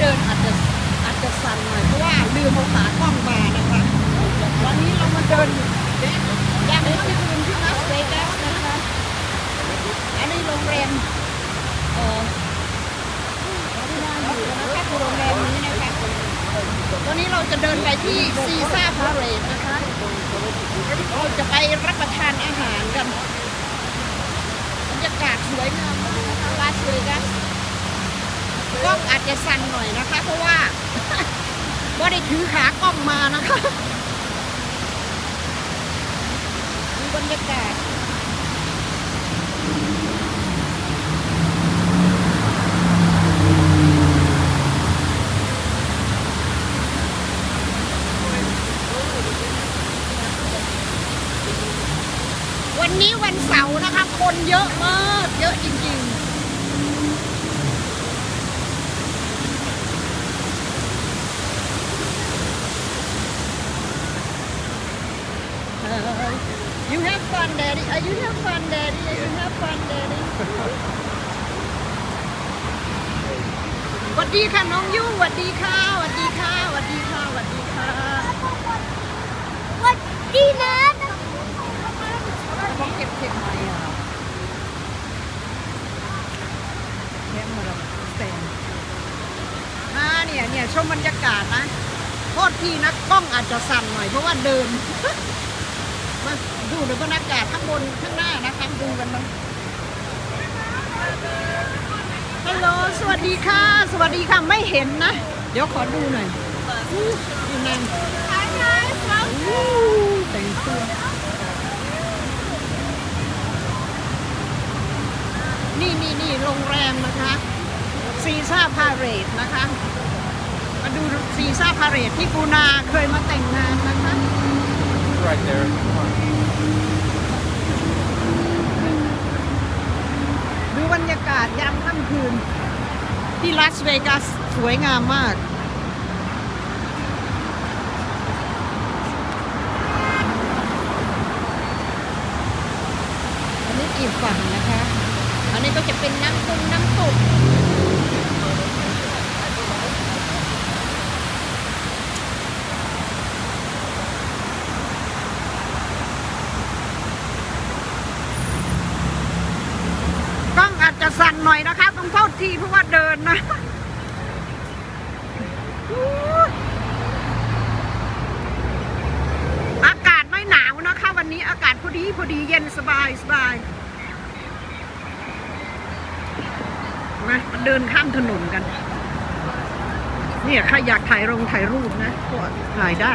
เดินอาจจะอาจจะสั่นหน่อยเพราะว่าลืมเอาขากล้องมานะคะวันนี้เรามาเดินอย่างนี้ที่คืนที่ลาสเวกัสนะคะอันนี้โรงแรมเอ่อที่น่าอยู่นะคะคือโรงแรมนี้นะคะตอนนี้เราจะเดินไปที่ซีซ่าพาเรดนะคะเราจะไปรับประทานอาหารกันบรรยากาศสวยงามมากนะคะลาสเวกัส กล้องอาจจะสั่นหน่อยนะคะ เพราะว่าว่าได้ถือขากล้องมานะคะดูบรรยากาศ วันนี้วันเสาร์นะคะ คนเยอะมาก เยอะจริงๆเอ่อ You have fun daddy อะ You have fun daddy อะ You have fun daddy สวัสดีค่ะน้องยุ่งสวัสดีค่ะสวัสดีค่ะสวัสดีค่ะสวัสดีค่ะวัดดีนะต้องเก็บเก็บไหมอะแค่มาเราแซงอ่าเนี่ยเนี่ยชมบรรยากาศนะโทษทีนะกล้องอาจจะสั่นหน่อยเพราะว่าเดินมา ดูในบรรยากาศข้างบนข้างหน้านะคะดูกันนะฮัลโหลสวัสดีค่ะ สวัสดีค่ะ ไม่เห็นนะ เดี๋ยวขอดูหน่อยอู้ดูนั่นแต่งตัวนี่นี่นี่โรงแรมนะคะ ซีซ่าพาเรดนะคะ มาดูซีซ่าพาเรดที่ปูนาเคยมาแต่งงานนะคะ Right there. Come on. ดูบรรยากาศยาม คืน ที่ลาสเวกัสสวยงามมาก อันนี้อีกฝั่งนะคะ อันนี้ก็จะเป็นน้ำตกน้ำตกกล้องอาจจะสั่นหน่อยนะคะต้องโทษทีเพราะว่าเดินนะอู้อากาศไม่หนาวนะคะ วันนี้อากาศ พอดีพอดีเย็นสบายสบายมามาเดินข้ามถนนกัน เนี่ยใครอยากถ่ายรงถ่ายรูปนะก็ถ่ายได้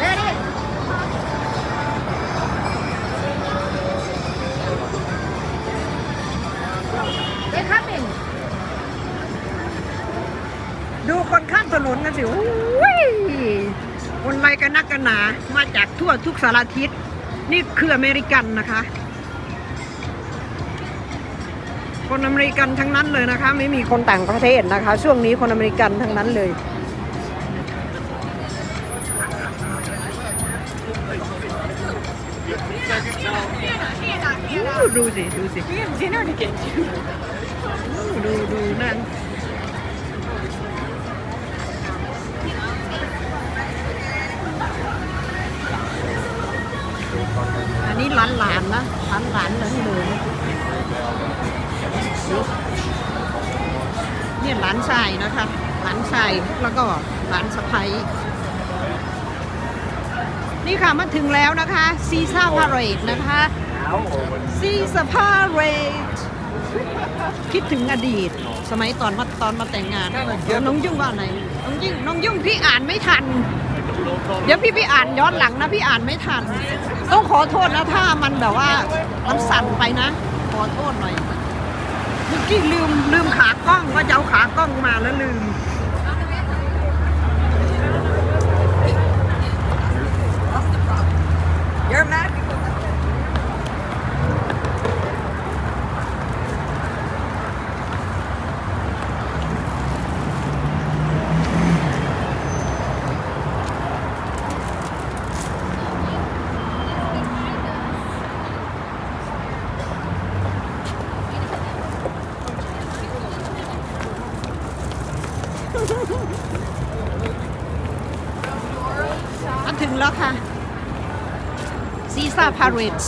Ready? They're coming. ดูคนข้ามถนนกันสิโอ้ยคนไรกันนักกัน หนามาจากทั่วทุกสารทิศนี่คืออเมริกันนะคะ คนอเมริกันทั้งนั้นเลยนะคะ ไม่มีคนต่างประเทศนะคะ ช่วงนี้คนอเมริกันทั้งนั้นเลยอู้ดูสิ ดูสิ We have dinner to get to อู้ดูดูนั่น นนี้หลานหลานนะหลานหลานเหลืองเหลืองเนี่ยหลานชายนะคะหลานชายแล้วก็หลานสะพ้ยนี่ค่ะมาถึงแล้วนะคะซีซ่าพาเรดนะคะซีซ่าพาเรด คิดถึงอดีต สมัยตอนมาตอนมาแต่งงาน น้องยุ่งว่าไงนน้องยุ่งน้องยุ่งพี่อ่านไม่ทัน เดี๋ยวพี่พี่อ่านย้อนหลังนะพี่อ่านไม่ทัน ต้องขอโทษนะถ้ามันแบบว่ามันสั่นไปนะ ขอโทษหน่อยเมื่อกี้ลืมลืมขากล้องว่าจะเอาขากล้องมาแล้วลืม You're mad because I said มาถึง แล้วค่ะซีซ่าพาริส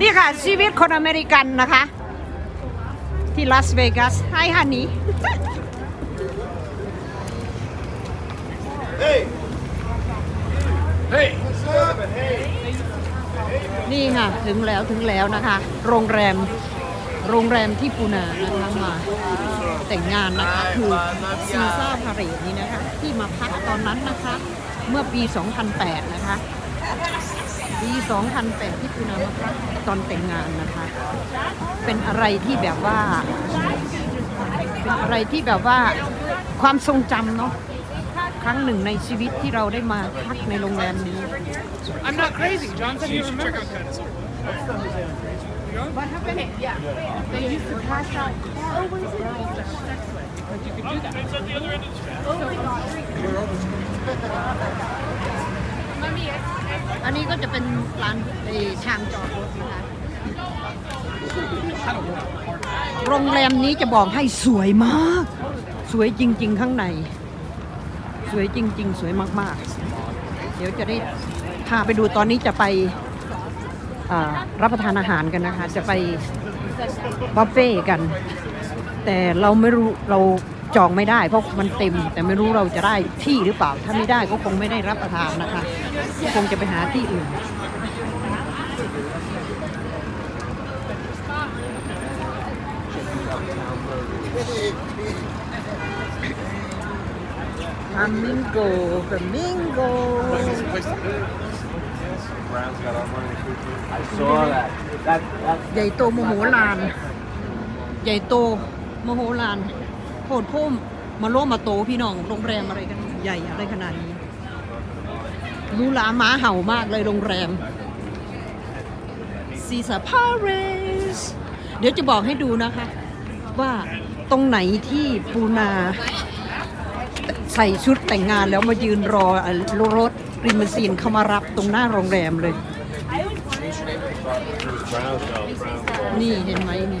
นี่ค่ะ ชีวิตคนอเมริกันนะคะ ที่ลาสเวกัสไฮฮันนี่ Hey! นี่ค่ะ ถึงแล้วถึงแล้วนะคะ โรงแรม โรงแรมที่ปูนานะคะมาแต่งงานนะคะ คือซีซ่าพาเรดนี้นะคะ ที่มาพักตอนนั้นนะคะ เมื่อปี 2008 นะคะ ปี2008ที่ปูนามาพักตอนแต่งงานนะคะ เป็นอะไรที่แบบว่า เป็นอะไรที่แบบว่าความทรงจำเนาะครั้งหนึ่งในชีวิตที่เราได้มาพักในโรงแรมนี้ I'm not crazy. John said he remembers. What happened? They used to pass out always in But you could do that. It's at the other end of the street. Oh my god. อันนี้ก็จะเป็นร้านเอ่อทางจอดรถนะคะ โรงแรมนี้จะบอกให้สวยมาก สวยจริง ๆ ข้างใน สวยจริง ๆ สวยมากๆ เดี๋ยวจะได้พาไปดูตอนนี้จะไปรับประทานอาหารกันนะคะ จะไปบัฟเฟ่กัน แต่เราไม่รู้เรา จองไม่ได้ เพราะมันเต็ม แต่ไม่รู้เราจะได้ที่หรือเปล่า ถ้าไม่ได้ก็คงไม่ได้รับประทานนะคะ คงจะไปหาที่อื่นฟามิงโกฟามิงโก Brown's got our money. I saw that. That that ใหญ่โตโมโหลาน ใหญ่โตโมโหลาน โพดพุ่มมาโลมาโตพี่น้องโรงแรมอะไรกันใหญ่อะไรขนาดนี้หรูหราหมาเห่ามากเลยโรงแรมซีซาพาเรสเดี๋ยวจะบอกให้ดูนะคะ ว่าตรงไหนที่ปูนา ใส่ชุดแต่งงานแล้วมายืนรอเอ่อรถริมซีนเข้ามารับตรงหน้าโรงแรมเลย นี่เห็นไหมนี่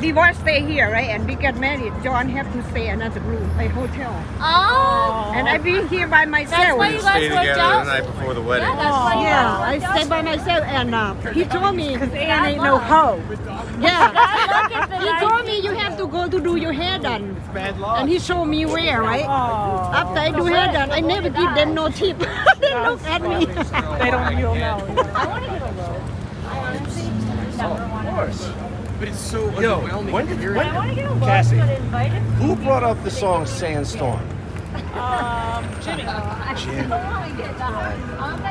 divorce stay here right and we get married John have to stay another room a hotel Oh. and I be here by myself That's why you guys stay worked together out? the night before the wedding. Yeah, that's why you yeah guys I worked stay out. by myself and uh, he told me Ann ain't no hoe. yeah Look at the he nice- told me you have to go to do your hair done Bad luck. and he showed me where right after I do hair done I never give them no tip they look at me They don't, you don't know. I want to But it's so Yo, underwhelming. when did- you? when- I want to get a lunch, Cassie. but. Who brought up the song Sandstorm? Um, Jimmy. Jimmy.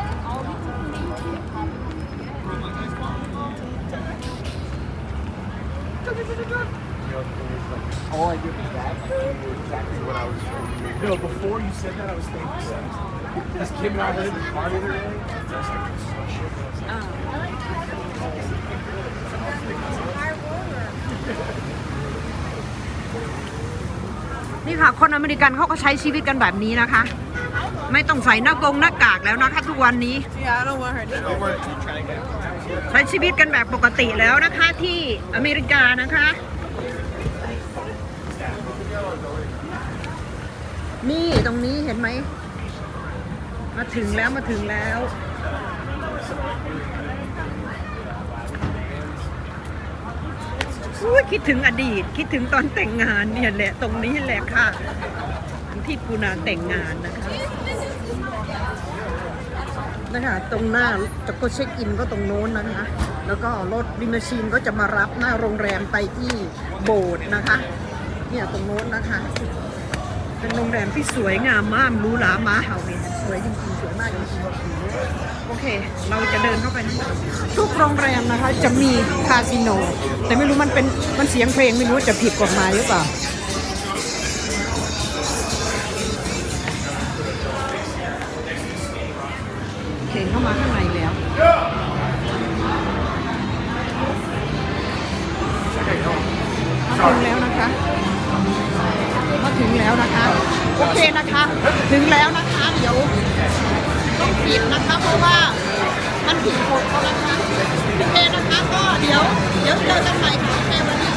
All I did was that. exactly what I was doing. No, before you said that, I was thinking sex. Kim and I were in the car the other day. นี่ค่ะ คนอเมริกันเขาก็ใช้ชีวิตกันแบบนี้นะคะ ไม่ต้องใส่หน้ากงหน้ากากแล้วนะคะ ทุกวันนี้ Yeah, I don't want her to. ใช้ชีวิตกันแบบปกติแล้วนะคะที่อเมริกานะคะ นี่ตรงนี้เห็นไหม มาถึงแล้วมาถึงแล้ว อุ๊ยคิดถึงอดีต คิดถึงตอนแต่งงานเนี่ยแหละตรงนี้แหละค่ะ ที่ปูนาแต่งงานนะคะนะคะตรงหน้าจะก็เช็คอินก็ตรงโน้นนะคะ แล้วก็รถดิมชีนก็จะมารับหน้าโรงแรมไปที่โบสถ์นะคะ เนี่ยตรงโน้นนะคะ เป็นโรงแรมที่สวยงามมากหรูหรามาเห่าเนี่ยสวยจริงๆสวยมากจริงๆ โอเค เราจะเดินเข้าไปนะทุกโรงแรมนะคะ จะมีคาสิโน แต่ไม่รู้มันเป็นมันเสียงเพลงไม่รู้จะผิดกฎหมายหรือเปล่าเห็นเข้ามาข้างในแล้วมาถึงแล้วนะคะมาถึงแล้วนะคะ โอเคนะคะ ถึงแล้วนะคะ เดี๋ยว ต้องปิดนะคะ เพราะว่ามันผิดกฎเขานะคะโอเคนะคะ ก็เดี๋ยวเดี๋ยวเจอกันใหม่ค่ะโอเควันนี้